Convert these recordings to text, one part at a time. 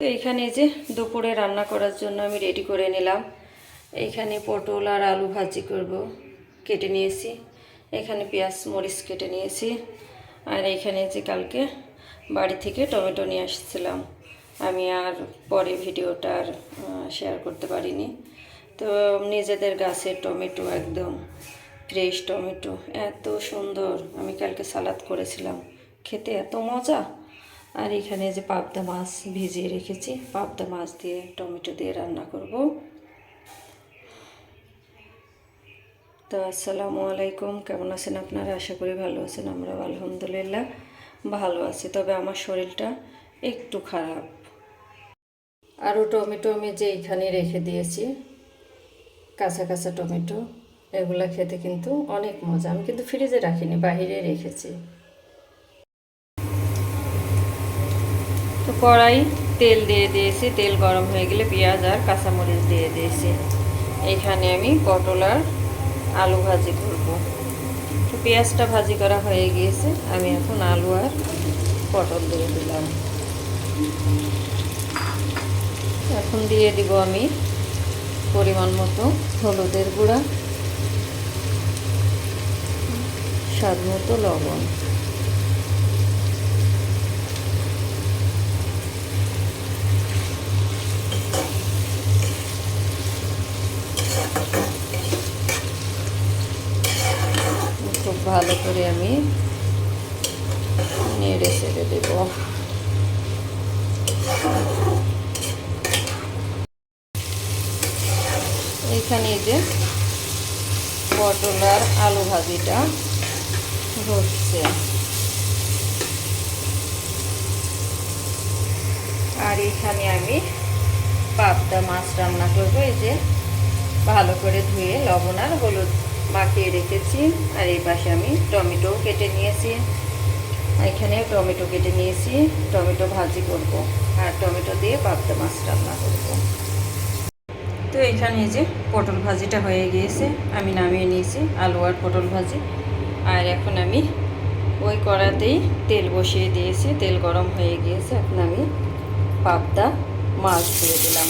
তো এইখানে যে দুপুরে রান্না করার জন্য আমি রেডি করে নিলাম। এইখানে পটল আর আলু ভাজি করব, কেটে নিয়েছি। এখানে পেঁয়াজ, মরিচ কেটে নিয়েছি। আর এইখানে যে কালকে বাড়ি থেকে টমেটো নিয়ে আসছিলাম। আমি আর পরে ভিডিওটা আর শেয়ার করতে পারিনি। তো নিজেদের গাছের টমেটো একদম ফ্রেশ টমেটো, এত সুন্দর। আমি কালকে সালাদ করেছিলাম। খেতে এত মজা। আর এখানে যে পাবদা মাছ ভিজিয়ে রেখেছি, পাবদা মাছ দিয়ে টমেটো দিয়ে রান্না করব। তো আসসালামু আলাইকুম, কেমন আছেন আপনারা? আশা করি ভালো আছেন আমরা আলহামদুলিল্লাহ ভালো আছি। তবে আমার শরীরটা একটু খারাপ। আরও টমেটো আমি যে এখানে রেখে দিয়েছি, কাঁচা কাঁচা টমেটো, এগুলা খেতে কিন্তু অনেক মজা। আমি কিন্তু ফ্রিজে রাখিনি, বাইরে রেখেছি। তো কড়াই তেল দিয়ে দিয়েছি। তেল গরম হয়ে গেলে পেঁয়াজ আর কাঁচামরিচ দিয়ে দিয়েছি। এখানে আমি পটল আর আলু ভাজি করব। তো পেঁয়াজটা ভাজি করা হয়ে গিয়েছে। আমি এখন আলু আর পটল দিয়ে দিলাম। এখন দিয়ে দিব আমি পরিমাণ মতো হলুদের গুঁড়া, স্বাদ মতো লবণ খুব ভালো করে আমি নেড়ে ছেড়ে দেব। এখানে যে পটল আর আলু ভাজিটা হচ্ছে। আর এখানে আমি পাবদা মাছ রান্না করব, এই যে ভালো করে ধুয়ে লবণ আর হলুদ মাখিয়ে রেখেছি। আর এই পাশে আমি টমেটো কেটে নিয়েছি। এখানে টমেটো কেটে নিয়েছি। টমেটো ভাজি করব। আর টমেটো দিয়ে পাবদা মাছ রান্না করব। তো এখানে এই যে পটল ভাজিটা হয়ে গিয়েছে। আমি নামিয়ে নিয়েছি আলু আর পটল ভাজি। আর এখন আমি ওই কড়াতেই তেল বসিয়ে দিয়েছি। তেল গরম হয়ে গিয়েছে। এখন আমি পাবদা মাছ দিয়ে দিলাম।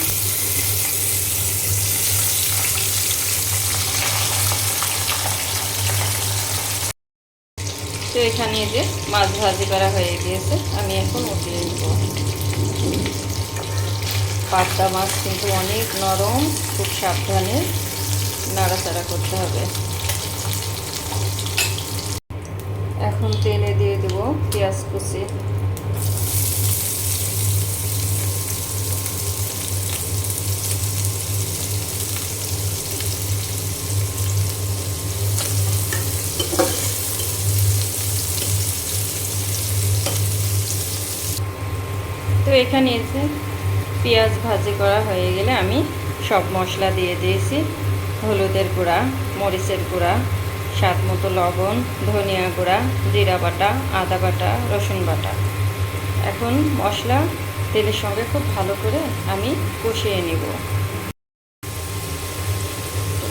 তো এখানে যে মাছ ভাজি করা হয়ে গিয়েছে, আমি এখন উঠিয়ে দেব পাবদা মাছ কিন্তু অনেক নরম, খুব সাবধানে নাড়াচাড়া করতে হবে। এখন তেলে দিয়ে দেব পেঁয়াজ কুচি। তো এখানে এসে পেঁয়াজ ভাজি করা হয়ে গেলে আমি সব মশলা দিয়ে দিয়েছি। হলুদের গুঁড়া, মরিচের গুঁড়া, স্বাদ মতো লবণ, ধনিয়া গুঁড়া, জিরা বাটা, আদা বাটা, রসুন বাটা। এখন মশলা তেলের সঙ্গে খুব ভালো করে আমি কষিয়ে নেব।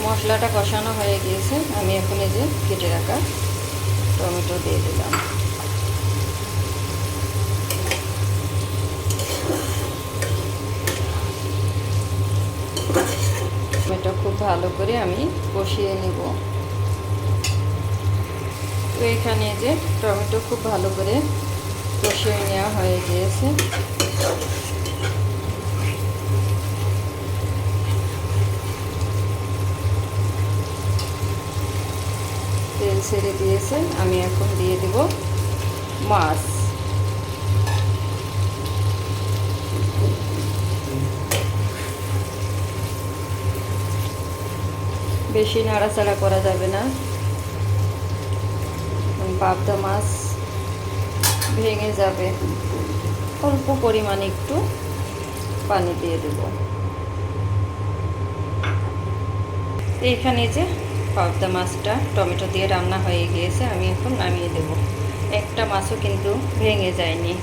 মশলাটা কষানো হয়ে গিয়েছে। আমি এখন এই যে কেটে রাখা টমেটো দিয়ে দিলাম। টমেটো খুব ভালো করে আমি কষিয়ে নিব। তো এখানে যে টমেটো খুব ভালো করে কষিয়ে নেওয়া হয়ে গিয়েছে। তেল ছেড়ে দিয়েছে, আমি এখন দিয়ে দেব মাছ। বেশি নাড়াচাড়া করা যাবে না। পাবদা মাছ ভেঙে যাবে। অল্প পরিমাণে একটু পানি দিয়ে দেব। এইখানে যে পাবদা মাছটা টমেটো দিয়ে রান্না হয়ে গিয়েছে, আমি এখন নামিয়ে দেব। একটা মাছও কিন্তু ভেঙে যায়নি।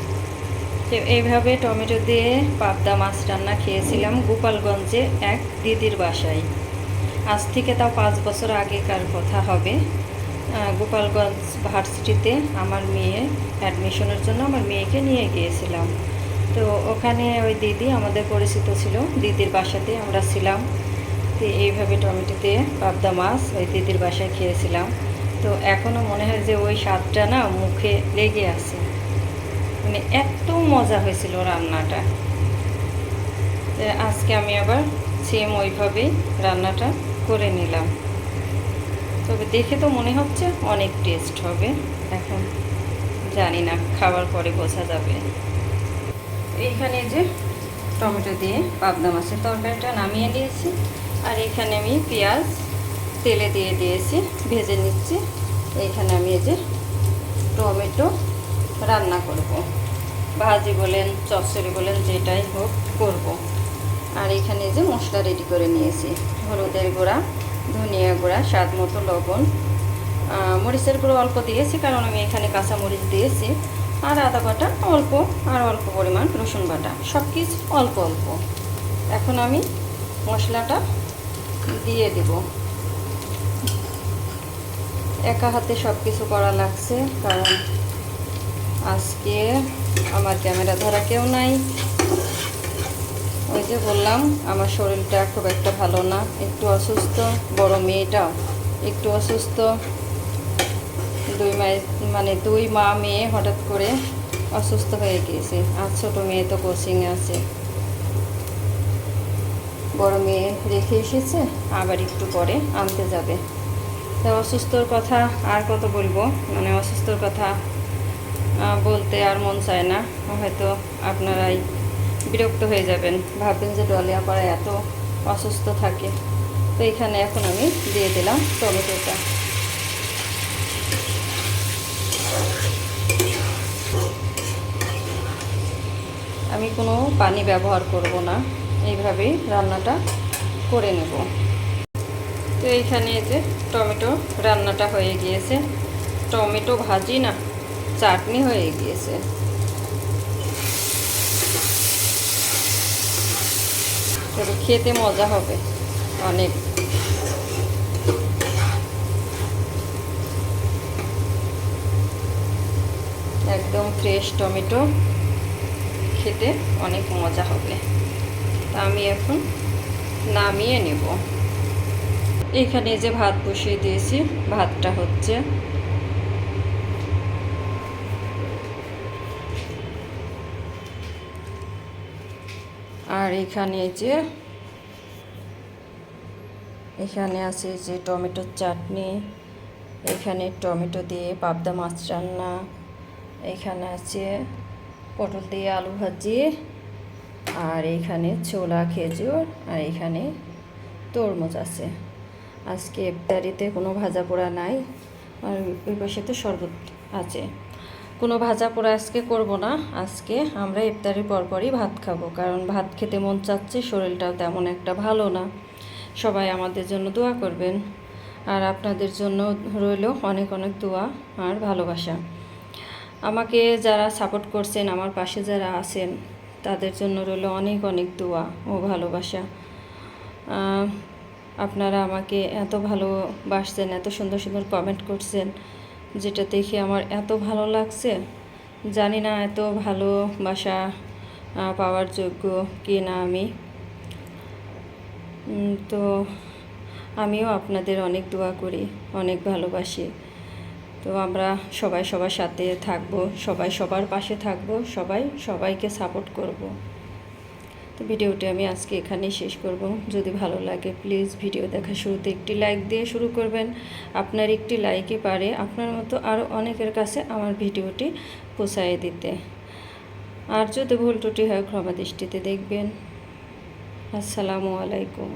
এইভাবে টমেটো দিয়ে পাবদা মাছ রান্না খেয়েছিলাম গোপালগঞ্জে এক দিদির বাসায়। আজ থেকে তাও পাঁচ বছর আগেকার কথা হবে। গোপালগঞ্জ ভার্সিটিতে আমার মেয়ে অ্যাডমিশনের জন্য আমার মেয়েকে নিয়ে গিয়েছিলাম। তো ওখানে ওই দিদি আমাদের পরিচিত ছিল, দিদির বাসাতে আমরা ছিলাম। তো এইভাবে টমেটোতে পাবদা মাছ ওই দিদির বাসায় খেয়েছিলাম। তো এখনও মনে হয় যে ওই স্বাদটা না মুখে লেগে আছে। মানে এত মজা হয়েছিল রান্নাটা। আজকে আমি আবার সেম ওইভাবেই রান্নাটা করে নিলাম। তবে দেখে তো মনে হচ্ছে অনেক টেস্ট হবে। এখন জানি না খাবার পরে বোঝা যাবে। এইখানে যে টমেটো দিয়ে পাবদা মাছের তরকারিটা নামিয়ে দিয়েছি আর এখানে আমি পেঁয়াজ, তেলে দিয়ে দিয়েছি, ভেজে নিচ্ছি। এইখানে আমি এই যে টমেটো রান্না করব। ভাজি বলেন, চচ্চড়ি বলেন, যেটাই হোক করব। আর এখানে যে মশলা রেডি করে নিয়েছি। হলুদের গুঁড়া, ধনিয়া গুঁড়া, স্বাদ মতো লবণ মরিচের গুঁড়ো অল্প দিয়েছি, কারণ আমি এখানে কাঁচা মরিচ দিয়েছি। আর আদা বাটা অল্প, আর অল্প পরিমাণ রসুন বাটা সব কিছু অল্প অল্প। এখন আমি মশলাটা দিয়ে দেব। একা হাতে সব কিছু করা লাগছে, কারণ আজকে আমার ক্যামেরা ধরা কেউ নাই। ওই যে বললাম, আমার শরীরটা খুব একটা ভালো না। একটু অসুস্থ, বড় মেয়েটাও একটু অসুস্থ। দুই মায়ের মানে দুই মা মেয়ে হঠাৎ করে অসুস্থ হয়ে গিয়েছে। আর ছোটো মেয়ে তো কোচিংয়ে আছে। বড় মেয়ে রেখে এসেছে, আবার একটু পরে আনতে যাবে। তা অসুস্থর কথা আর কত বলব? মানে অসুস্থর কথা বলতে আর মন চায় না। হয়তো আপনারাই বিরক্ত হয়ে যাবেন। ভাববেন যে ডলিয়া পাড়া এত অসুস্থ থাকে। তো এখানে এখন আমি দিয়ে দিলাম টমেটোটা। আমি কোনো পানি ব্যবহার করব না। এইভাবেই রান্নাটা করে নেব। তো এইখানে যে টমেটো রান্নাটা হয়ে গিয়েছে। টমেটো ভাজি না, চাটনি হয়ে গিয়েছে। তবে খেতে মজা হবে। অনেক। একদম ফ্রেশ টমেটো। খেতে অনেক মজা হবে। তা আমি এখন নামিয়ে নেব। এখানে যে ভাত বসিয়ে দিয়েছি, ভাতটা হচ্ছে আর এখানে যে, এখানে আছে যে টমেটোর চাটনি, এখানে টমেটো দিয়ে পাবদা মাছ রান্না, এখানে আছে পটল দিয়ে আলু ভাজি, আর এখানে ছোলা, খেজুর, আর এখানে তরমুজ আছে। আজকে ইফতারিতে কোনো ভাজা পোড়া নাই, আর ওই পাশে তো শরবত আছে। কোনো ভাজা পোড়া আজকে করব না। আজকে আমরা ইফতারির পরপরই ভাত খাব, কারণ ভাত খেতে মন চাচ্ছে, শরীরটাও তেমন একটা ভালো না। সবাই আমাদের জন্য দোয়া করবেন, আর আপনাদের জন্য রইল অনেক অনেক দোয়া আর ভালোবাসা। আমাকে যারা সাপোর্ট করছেন, আমার পাশে যারা আছেন, তাদের জন্য রইল অনেক অনেক দোয়া ও ভালোবাসা। আপনারা আমাকে এত ভালোবাসছেন, এত সুন্দর সুন্দর কমেন্ট করছেন যেটা দেখে আমার এত ভালো লাগছে। জানি না এত ভালোবাসা পাওয়ার যোগ্য কি না আমি। তো আমিও আপনাদের অনেক দোয়া করি, অনেক ভালোবাসি। তো আমরা সবাই সবার সাথে থাকব, সবাই সবার পাশে থাকব, সবাই সবাইকে সাপোর্ট করব। তো ভিডিওটি আমি আজকে এখানেই শেষ করব। যদি ভালো লাগে প্লিজ ভিডিও দেখা শুরুতে একটি লাইক দিয়ে শুরু করবেন। আপনার একটি লাইকে পারে আপনার মতো আরও অনেকের কাছে আমার ভিডিওটি পোষায় দিতে। আর যদি ভুল ত্রুটি হয়, ক্ষমা দৃষ্টিতে দেখবেন। আসসালামু আলাইকুম।